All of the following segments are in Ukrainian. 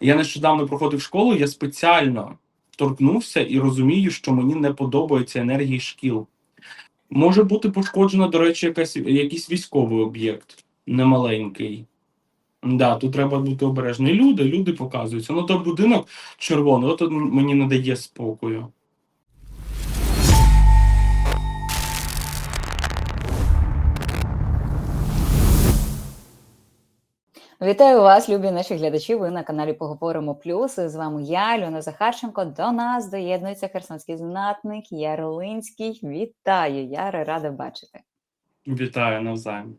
Я нещодавно проходив школу, я спеціально торкнувся і розумію, що мені не подобаються енергії шкіл. Може бути пошкоджено, до речі, якась, якийсь військовий об'єкт немаленький. Да, тут треба бути обережним. І Люди, люди показуються. Ну, то будинок червоний, от мені не дає спокою. Вітаю вас, любі наші глядачі. Ви на каналі Поговоримо Плюс. З вами я, Льона Захарченко. До нас доєднується херсонський знатник Яролинський. Вітаю, Яре, рада бачити. Вітаю навзаєм.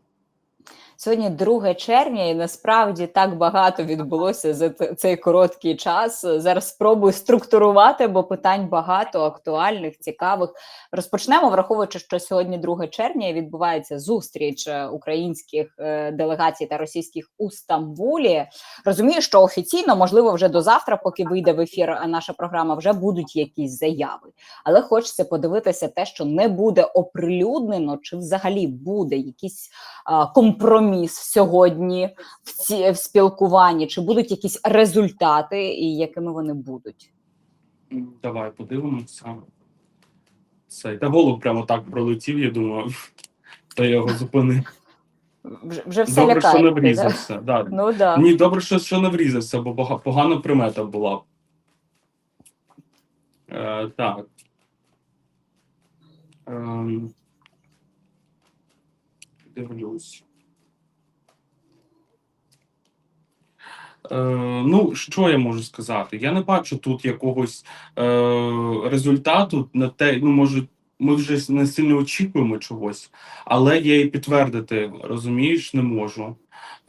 Сьогодні 2 червня, і насправді так багато відбулося за цей короткий час. Зараз спробую структурувати, бо питань багато, актуальних, цікавих. Розпочнемо, враховуючи, що сьогодні 2 червня відбувається зустріч е, українських е, делегацій та російських у Стамбулі. Розумію, що офіційно, можливо, вже до завтра, поки вийде в ефір е, наша програма, вже будуть якісь заяви. Але хочеться подивитися те, що не буде оприлюднено, чи взагалі буде якийсь а, компроміс сьогодні в, ці, в спілкуванні, чи будуть якісь результати, і якими вони будуть. Давай подивимося. Цей. Та голуб прямо так пролетів, я думаю. Та його зупинив. Вже, вже все Добре, що не врізався. Да. Ну да. Ні, добре, що, що не врізався, бо погана примета була. Е, так. Ем, дивлюсь. Ну, що я можу сказати? Я не бачу тут якогось е, результату на те, ну, може, ми вже не сильно очікуємо чогось, але я і підтвердити, розумієш, не можу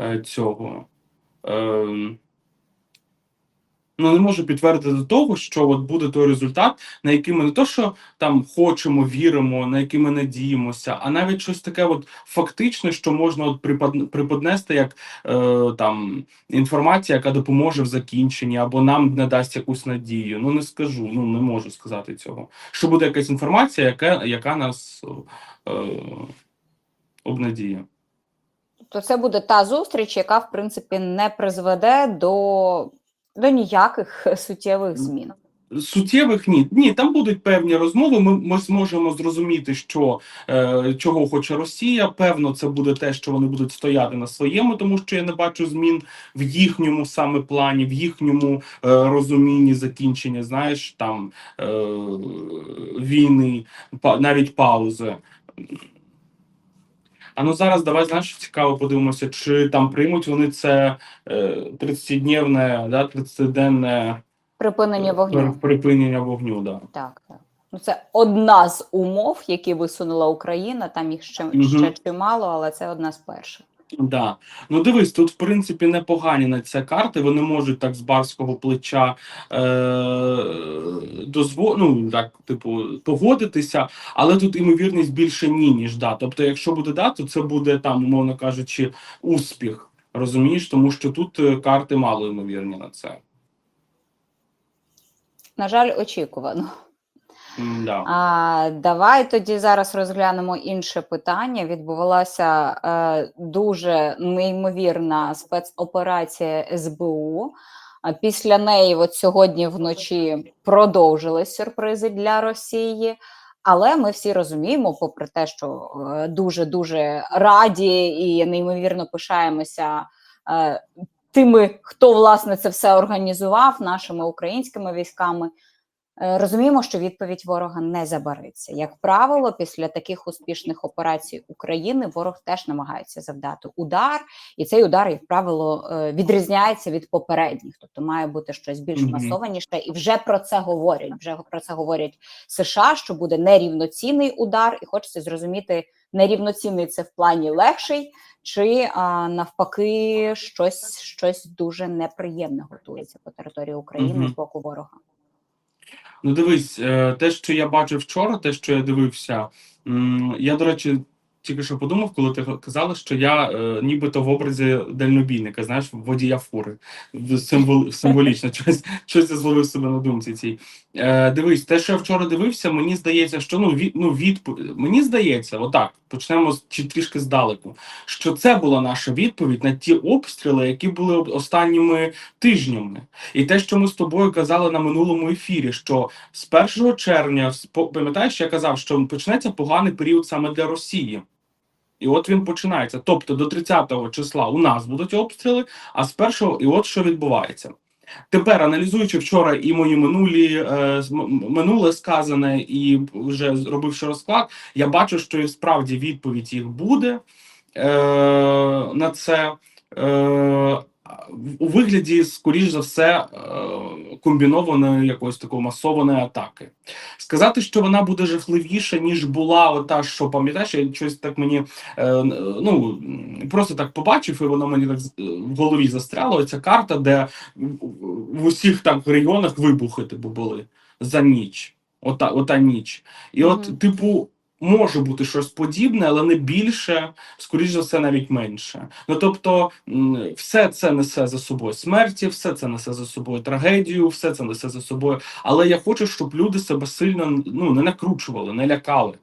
е, цього. Е, ну, не можу підтвердити до того, що от буде той результат, на який ми не то, що там хочемо, віримо, на який ми надіємося, а навіть щось таке от фактичне, що можна от приподнести як е, там інформація, яка допоможе в закінченні, або нам надасть якусь надію. Ну не скажу, ну не можу сказати цього. Що буде якась інформація, яка, яка нас е, обнадіє. То це буде та зустріч, яка в принципі не призведе до, до ніяких суттєвих змін. Суттєвих ні. Ні, там будуть певні розмови. Ми, ми зможемо зрозуміти, що е, чого хоче Росія. Певно, це буде те, що вони будуть стояти на своєму, тому що я не бачу змін в їхньому саме плані, в їхньому е, розумінні закінчення. Знаєш, там е, війни, па, навіть паузи. А ну зараз давай знаєш, цікаво подивимося, чи там приймуть вони це е, 30-дневне, да, 30-денне Припинення вогню. Припинення вогню, да. Так, так. Ну, це одна з умов, які висунула Україна. Там їх ще, угу. ще чимало, але це одна з перших. Да. Ну дивись, тут в принципі непогані на ці карти. Вони можуть так з барського плеча е- дозво... ну, так, типу, погодитися, але тут імовірність більше ні, ніж да. Тобто, якщо буде да, то це буде там, умовно кажучи, успіх. Розумієш, тому що тут е, карти мало ймовірні на це. На жаль, очікувано. Да. А, давай тоді зараз розглянемо інше питання. Відбувалася е, дуже неймовірна спецоперація СБУ. А після неї, от сьогодні вночі, продовжились сюрпризи для Росії. Але ми всі розуміємо, попри те, що дуже дуже раді і неймовірно пишаємося е, тими, хто власне це все організував, нашими українськими військами. Е, Розуміємо, що відповідь ворога не забариться. Як правило, після таких успішних операцій України ворог теж намагається завдати удар, і цей удар, як правило, е, відрізняється від попередніх, тобто має бути щось більш масованіше, і вже про це говорять. Вже про це говорять США, що буде нерівноцінний удар, і хочеться зрозуміти, нерівноцінний це в плані легший, чи а, навпаки щось, щось дуже неприємне готується по території України з боку ворога. Ну, дивись, е, те, що я бачив вчора, те, що я дивився, я, до речі, тільки що подумав, коли ти казала, що я е, нібито в образі дальнобійника, знаєш, водія фури. Символ, символічно, щось, щось я зловив себе на думці цій. Е, дивись, те, що я вчора дивився, мені здається, що ну, від, ну відпо... мені здається, отак, почнемо з- чи трішки здалеку, що це була наша відповідь на ті обстріли, які були останніми тижнями. І те, що ми з тобою казали на минулому ефірі, що з 1 червня, пам'ятаєш, я казав, що почнеться поганий період саме для Росії. І от він починається. Тобто до 30-го числа у нас будуть обстріли, а з першого, і от що відбувається. Тепер, аналізуючи вчора і мої минулі е, минуле сказане, і вже зробивши розклад, я бачу, що і справді відповідь їх буде е, на це. Е, у вигляді, скоріш за все, е, комбінованої якоїсь такої масованої атаки. Сказати, що вона буде жахливіша, ніж була ота, що пам'ятаєш, я щось так мені е, ну просто так побачив, і воно мені так в голові застряло. Ця карта, де в- усіх там регіонах вибухи типу були за ніч. Ота, ота ніч. І от, типу, може бути щось подібне, але не більше, скоріш за все, навіть менше. Ну тобто, все це несе за собою смерті, все це несе за собою трагедію, все це несе за собою. Але я хочу, щоб люди себе сильно ну, не накручували, не лякали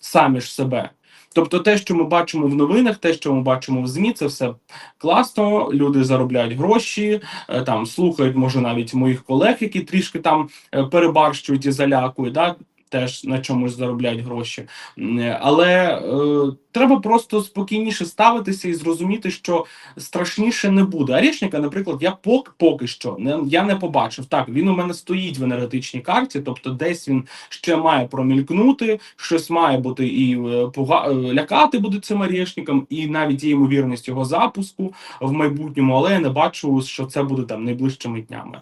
самі ж себе. Тобто, те, що ми бачимо в новинах, те, що ми бачимо в ЗМІ, це все класно. Люди заробляють гроші, е, там слухають, може, навіть моїх колег, які трішки там е, перебарщують і залякують. Да? Теж на чомусь заробляють гроші, е, але е, треба просто спокійніше ставитися і зрозуміти, що страшніше не буде. Арішника, наприклад, я поки, поки що не я не побачив. Так, він у мене стоїть в енергетичній карті, тобто десь він ще має промількнути, щось має бути і е, пуга... е, лякати буде цим арішником, і навіть є ймовірність його запуску в майбутньому, але я не бачу, що це буде там найближчими днями.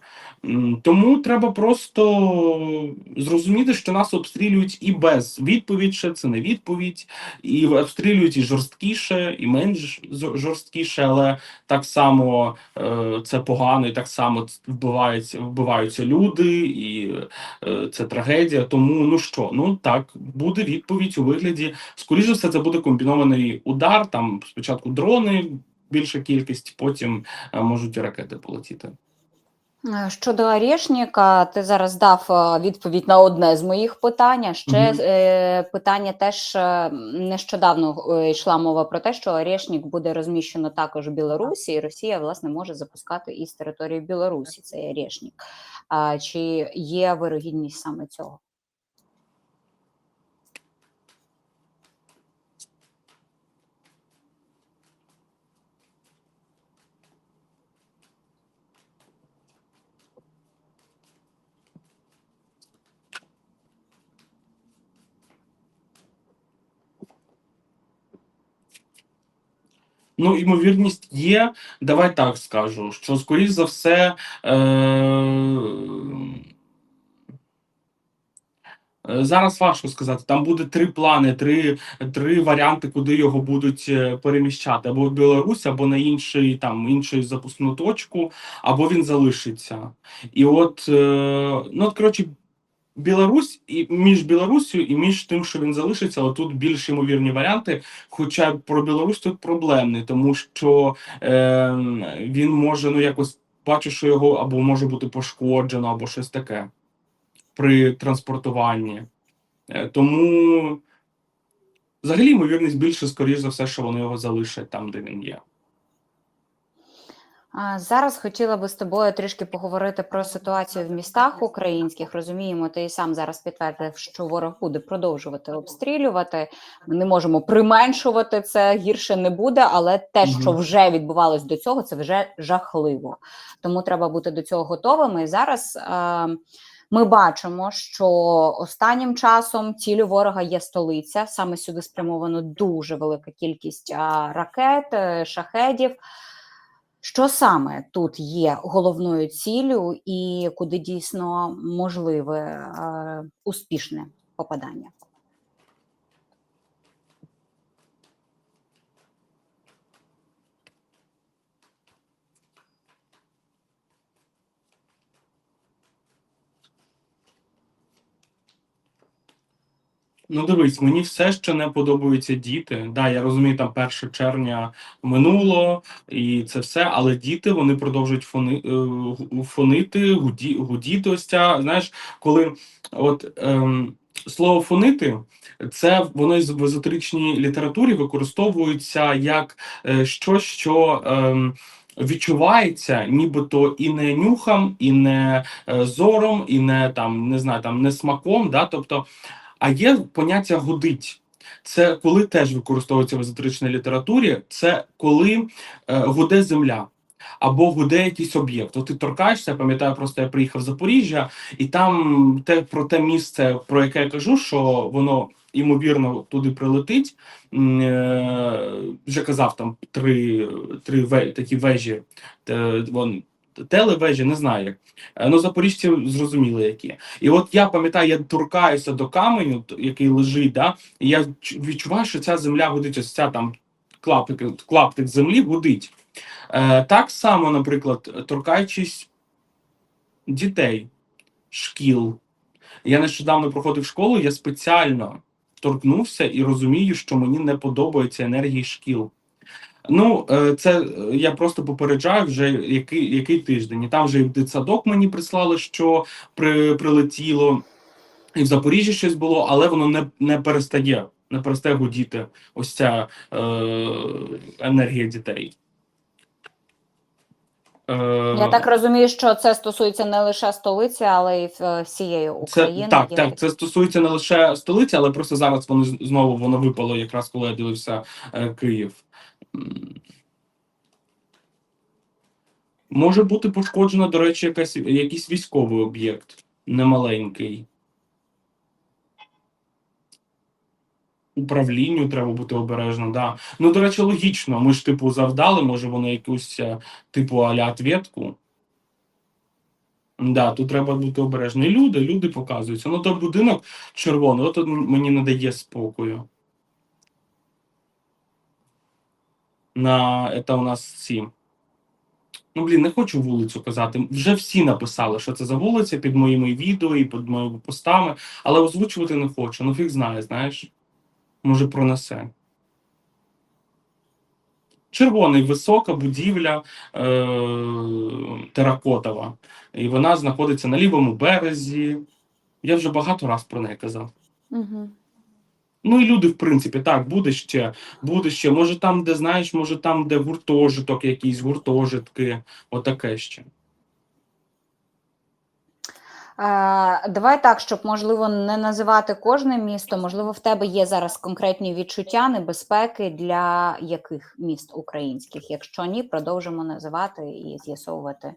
Тому треба просто зрозуміти, що нас обстрілюють і без відповідь, ще це не відповідь, і обстрілюють і жорсткіше, і менш жорсткіше, але так само е, це погано, і так само вбиваються, вбиваються люди, і е, це трагедія. Тому ну що, ну так буде відповідь у вигляді. Скоріше все, це буде комбінований удар. Там спочатку дрони, більша кількість, потім е, можуть ракети полетіти. Е, Щодо Орешника, ти зараз дав е, відповідь на одне з моїх питань. а Ще mm -hmm. питання теж нещодавно йшла мова про те, що Орешник буде розміщено також в Білорусі, і Росія власне може запускати із території Білорусі цей Орешник. А чи є вирогідність саме цього? Ну, ймовірність є. Давай так скажу, що скоріш за все. Е- Е, Зараз важко сказати. Там буде три плани, три, три варіанти, куди його будуть е, переміщати: або в Білорусь, або на інший там іншу запускну точку, або він залишиться. І от, е, ну от коротше, Білорусь і між Білоруссю і між тим, що він залишиться, отут більш ймовірні варіанти. Хоча про Білорусь тут проблемний, тому що е, він може ну якось бачу, що його або може бути пошкоджено, або щось таке при транспортуванні. Е, Тому взагалі ймовірність більше, скоріш за все, що вони його залишать там, де він є. Зараз хотіла би з тобою трішки поговорити про ситуацію в містах українських. Розуміємо, ти і сам зараз підтвердив, що ворог буде продовжувати обстрілювати. Ми не можемо применшувати це, гірше не буде, але те, що вже відбувалось до цього, це вже жахливо. Тому треба бути до цього готовими. І зараз е, ми бачимо, що останнім часом цілю ворога є столиця. Саме сюди спрямовано дуже велика кількість ракет, е, шахедів. Що саме тут є головною ціллю і куди дійсно можливе е, успішне попадання? Ну, дивись, мені все ще не подобаються діти. Да, я розумію, там 1 червня минуло і це все, але діти вони продовжують фони, е, фонити, гуді, гудіти. Ось ця, знаєш, коли от ем, слово фонити, це воно в езотеричній літературі використовується як е, щось, що. Ем, Відчувається, нібито і не нюхом, і не е, зором, і не там не знаю, там не смаком. Да? Тобто а є поняття гудить. Це коли теж використовується в езотеричній літературі, це коли е, гуде земля або гуде якийсь об'єкт. От ти торкаєшся, пам'ятаю, просто я приїхав в Запоріжжя, і там те про те місце, про яке я кажу, що воно ймовірно туди прилетить. е, Вже казав там три, три ве- такі вежі, те, вон, телевежі, не знаю. Е, Ну, запоріжці зрозуміли, які. І от я пам'ятаю, я торкаюся до каменю, який лежить, да, і я відчуваю, що ця земля гудить, ось ця там клаптик, клаптик землі гудить. Е, так само, наприклад, торкаючись дітей, шкіл. Я нещодавно проходив школу, я спеціально торкнувся і розумію, що мені не подобаються енергії шкіл. Ну, е, це е, я просто попереджаю вже який, який тиждень. І там вже і в дитсадок мені прислали, що при, прилетіло, і в Запоріжжі щось було, але воно не, не перестає, не перестає гудіти ось ця е, енергія дітей. Е, Я так розумію, що це стосується не лише столиці, але й всієї Це так, так. Це стосується не лише столиці, але просто зараз воно знову воно випало, якраз коли я дивився е, Київ. Може бути пошкоджено, до речі, якась, якийсь військовий об'єкт немаленький. Управлінню треба бути обережно, да. Ну, до речі, логічно. Ми ж, типу, завдали, може, воно якусь, е, типу, аля ответку. Да, тут треба бути обережно. І люди, люди показуються. Ну, той будинок червоний, от мені не дає спокою. На це у нас ці. Ну, блін, не хочу вулицю казати. Вже всі написали, що це за вулиця під моїми відео і під моїми постами, але озвучувати не хочу. Ну, фіг знає, знаєш. Може, пронесе. Червоний, висока будівля е- теракотова. І вона знаходиться на лівому березі. Я вже багато раз про неї казав. Мгм. Ну і люди, в принципі, так, буде ще, буде ще. Може, там, де знаєш, може, там, де гуртожиток, якісь гуртожитки, отаке ще. Давай так, щоб можливо не називати кожне місто. Можливо, в тебе є зараз конкретні відчуття небезпеки для яких міст українських? Якщо ні, продовжимо називати і з'ясовувати.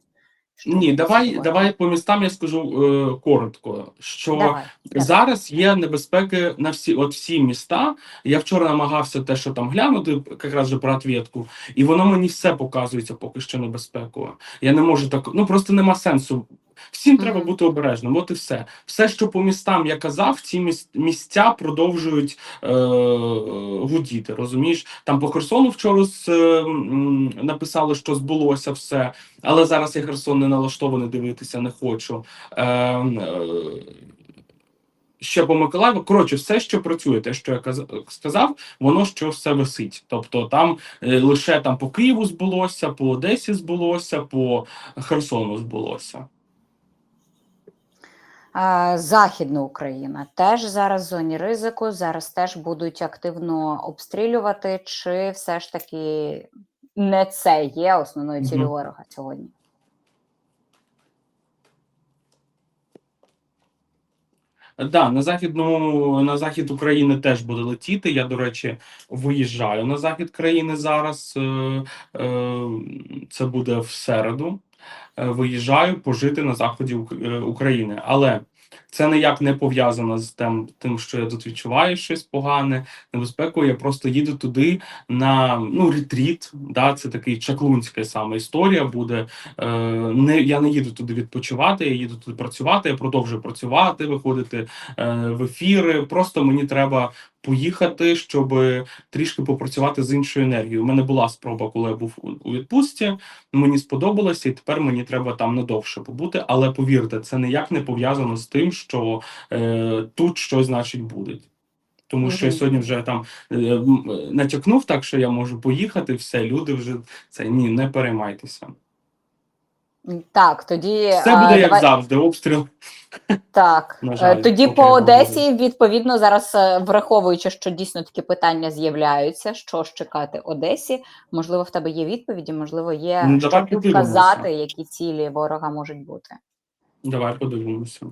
Ні, давай, давай по містам я скажу е, коротко, що Давай, давай. зараз є небезпеки на всі, от всі міста. Я вчора намагався те, що там глянути, якраз же про ответку, і воно мені все показується поки що небезпекою. Я не можу так, ну просто нема сенсу. Всім треба бути обережним. От і все. Все, що по містам я казав, ці місця продовжують е- гудіти. Розумієш? Там по Херсону вчора з, е, м, написали, що збулося все, але зараз я Херсон не налаштований дивитися, не хочу. Е- е- Ще по Миколаєву, коротше, все, що працює, те, що я сказав, воно що все висить. Тобто там е, лише там по Києву збулося, по Одесі збулося, по Херсону збулося. Західна Україна теж зараз в зоні ризику. Зараз теж будуть активно обстрілювати, чи все ж таки не це є основною цілею ворога сьогодні? Да, на західну на захід України теж буде летіти. Я, до речі, виїжджаю на захід країни зараз. Е, е, це буде в середу. Е, виїжджаю пожити на заході е, України. Але це ніяк не пов'язано з тим, тим, що я тут відчуваю щось погане, небезпеку. Я просто їду туди на ну ретріт. Да, це такий чаклунська саме історія буде. Е, не я не їду туди відпочивати, я їду туди працювати. Я продовжую працювати, виходити е, в ефіри. Просто мені треба поїхати, щоб трішки попрацювати з іншою енергією. У мене була спроба, коли я був у- відпустці. Мені сподобалося, і тепер мені треба там надовше побути. Але повірте, це ніяк не пов'язано з тим, що е, тут щось значить буде. Тому що я сьогодні вже там е, натякнув так, що я можу поїхати, все, люди вже це ні, не переймайтеся. Так, тоді Все а, буде як давай- завжди, обстріл. Так, На Е, жаль, тоді по. Одесі, відповідно, зараз е, враховуючи, що дійсно такі питання з'являються, що ж чекати Одесі, можливо, в тебе є відповіді, можливо, є Ну, давай підказати, які цілі ворога можуть бути. Давай подивимося.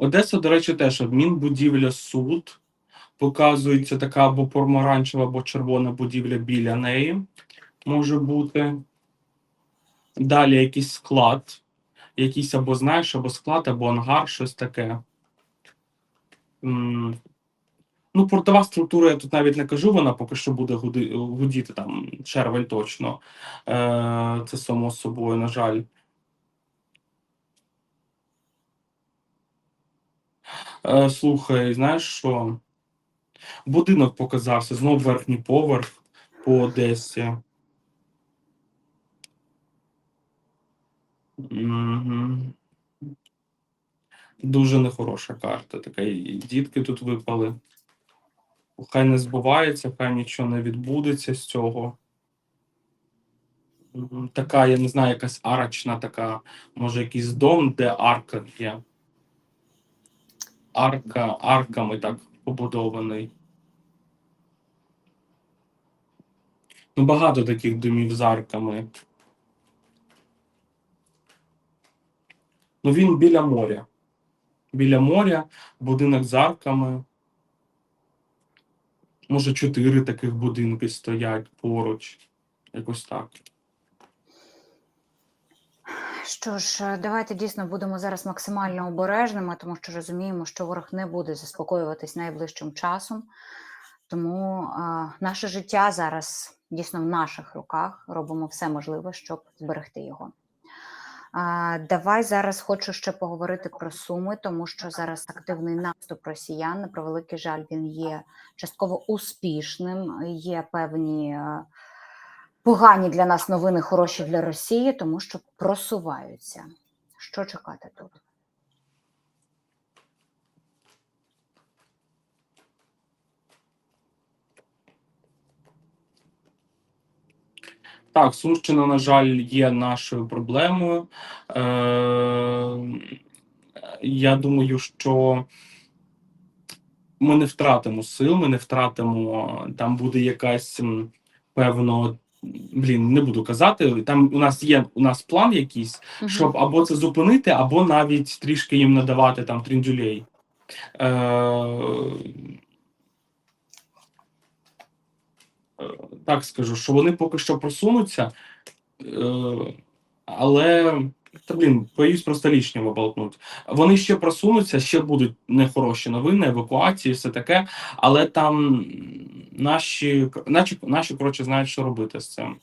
Одеса, до речі, теж адмінбудівля суд. Показується така або помаранчева, або червона будівля біля неї. Може бути. Далі якийсь склад. Якийсь або знаєш, або склад, або ангар, щось таке. Ну, портова структура, я тут навіть не кажу, вона поки що буде гудіти там червень точно. Е, це само собою, на жаль. Е, слухай, знаєш що? Будинок показався, знов верхній поверх по Одесі. Мгм. Дуже нехороша карта. Така і дітки тут випали. Хай не збувається, хай нічого не відбудеться з цього. Така, я не знаю, якась арочна така, може, якийсь дом, де арка є. Арка, арками так побудований. Ну, багато таких домів з арками. Ну, він біля моря. Біля моря, будинок з арками. Може, чотири таких будинки стоять поруч. Якось так. Що ж, е, давайте дійсно будемо зараз максимально обережними, тому що розуміємо, що ворог не буде заспокоюватись найближчим часом. Тому е, наше життя зараз дійсно в наших руках. Робимо все можливе, щоб зберегти його. А, давай зараз хочу ще поговорити про суми, тому що зараз активний наступ росіян. На превеликий жаль, він є частково успішним. Є певні е, погані для нас новини, хороші для Росії, тому що просуваються. Що чекати тут? Так, Сумщина, на жаль, є нашою проблемою. Е, я думаю, що ми не втратимо сил, ми не втратимо. Там буде якась певно. Блін, не буду казати. Там у нас є у нас план якийсь, угу. щоб або це зупинити, або навіть трішки їм надавати там тріндюлей. Е, е, так скажу, що вони поки що просунуться, е, але та блін, боюсь просто лишнього болтнуть. Вони ще просунуться, ще будуть нехороші новини, евакуації, все таке, але там наші, наші, наші коротше, знають, що робити з цим.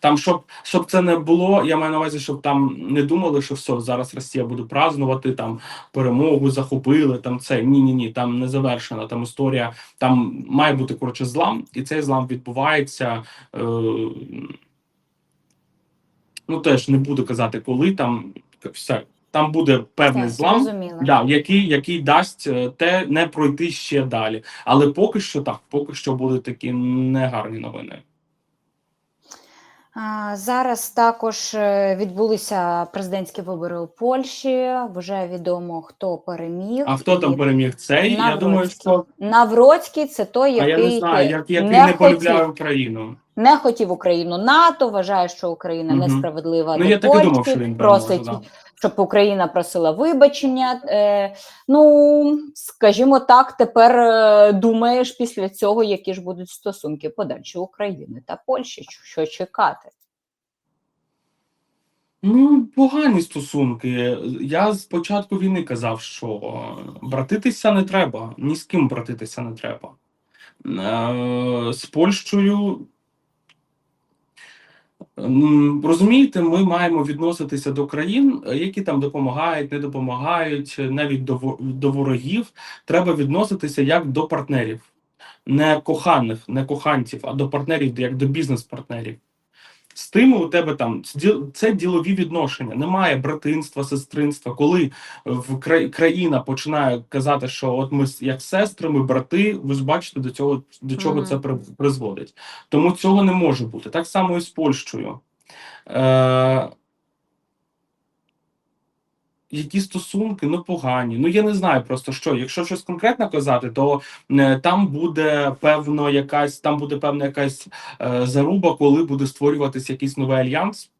Там, щоб, щоб це не було, я маю на увазі, щоб там не думали, що все, зараз Росія буде празднувати, там перемогу захопили, там це. Ні, ні, ні, там не завершена. Там історія, там має бути коротше злам, і цей злам відбувається. Е, ну теж не буду казати, коли там все. Там буде певний Так, злам, да, який, який дасть е, те не пройти ще далі. Але поки що так, поки що будуть такі негарні новини. А, Зараз також е, відбулися президентські вибори у Польщі. Вже відомо, хто переміг. А хто там переміг цей? Я Навроцький. думаю, що Навроцький це той, а я не знаю, як, який не не, полюбляє Україну. Не хотів Україну НАТО, вважає, що Україна Мгм. несправедлива Ну до я так і думав, що він просить. Да. щоб Україна просила вибачення. Е, ну, скажімо так, тепер е, думаєш після цього, які ж будуть стосунки подальші України та Польщі, що чекати. Ну, погані стосунки. Я з початку війни казав, що братитися не треба, ні з ким братитися не треба. Е, З Польщею. Розумієте, ми маємо відноситися до країн, е, які там допомагають, не допомагають, навіть до, до ворогів. Треба відноситися як до партнерів. не коханих, не коханців, а до партнерів, як до бізнес-партнерів. З тими у тебе там це це ділові відношення. Немає братинства, сестринства. Коли в кра- країна починає казати, що от ми як сестри, ми брати, ви ж бачите, до цього до чого Мгм. це при- призводить. Тому цього не може бути. Так само і з Польщею. Е, які стосунки, ну погані. Ну я не знаю просто що. Якщо щось конкретно казати, то е, там буде певно якась, там буде певна якась е, заруба, коли буде створюватись якийсь новий альянс.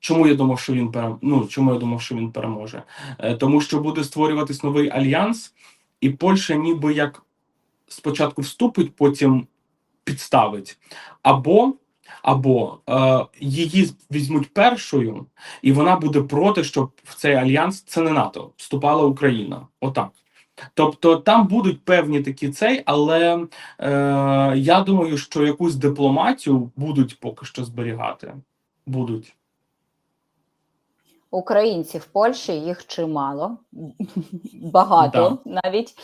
Чому я думав, що він ну, чому я думав, що він переможе? Е, тому що буде створюватись новий альянс, і Польща ніби як спочатку вступить, потім підставить. Або, або е, її візьмуть першою, і вона буде проти, щоб в цей альянс це не НАТО, вступала Україна. Отак. Тобто там будуть певні такі цей, але е, я думаю, що якусь дипломатію будуть поки що зберігати. Будуть. Українці в Польщі їх чимало, багато навіть.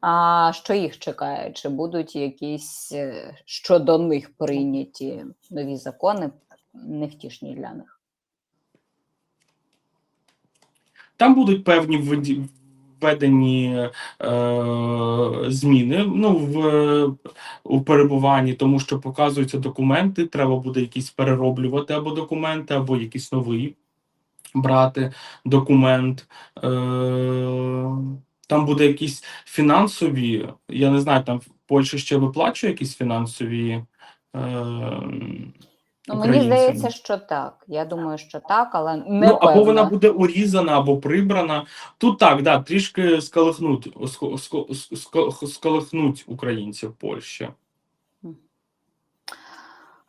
А що їх чекає? Чи будуть якісь е, щодо них прийняті нові закони невтішні для них? Там будуть певні введені е, зміни ну, в, у перебуванні, тому що показуються документи, треба буде якісь перероблювати або документи, або якийсь новий брати документ. Е, там буде якісь фінансові, я не знаю, там Польща ще виплачує якісь фінансові. Е, Ну, мені здається, що так. Я думаю, що так, але не Ну, або вона буде урізана, або прибрана. Тут так, да, трішки сколихнуть, ско- ско- ско- сколихнуть українців Польщі.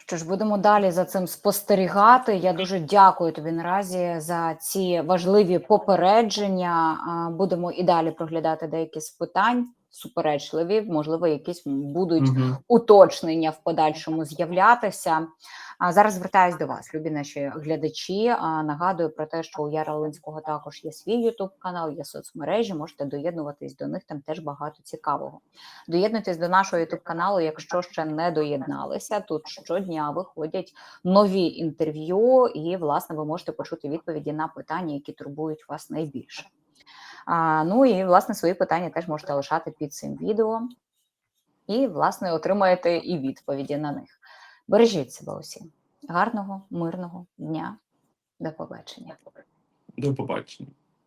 Що ж, будемо далі за цим спостерігати. Я дуже дякую тобі наразі за ці важливі попередження. Будемо і далі проглядати деякі з питань суперечливі, можливо, якісь будуть Мгм. уточнення в подальшому з'являтися. А зараз звертаюсь до вас, любі наші глядачі. А нагадую про те, що у Яра Линського також є свій Ютуб канал, є соцмережі. Можете доєднуватись до них. Там теж багато цікавого. Доєднуйтесь до нашого Ютуб каналу, якщо ще не доєдналися. Тут щодня виходять нові інтерв'ю, і власне ви можете почути відповіді на питання, які турбують вас найбільше. Ну і власне свої питання теж можете лишати під цим відео, і власне отримаєте і відповіді на них. Бережіть себе усі. Гарного, мирного дня. До побачення. До побачення.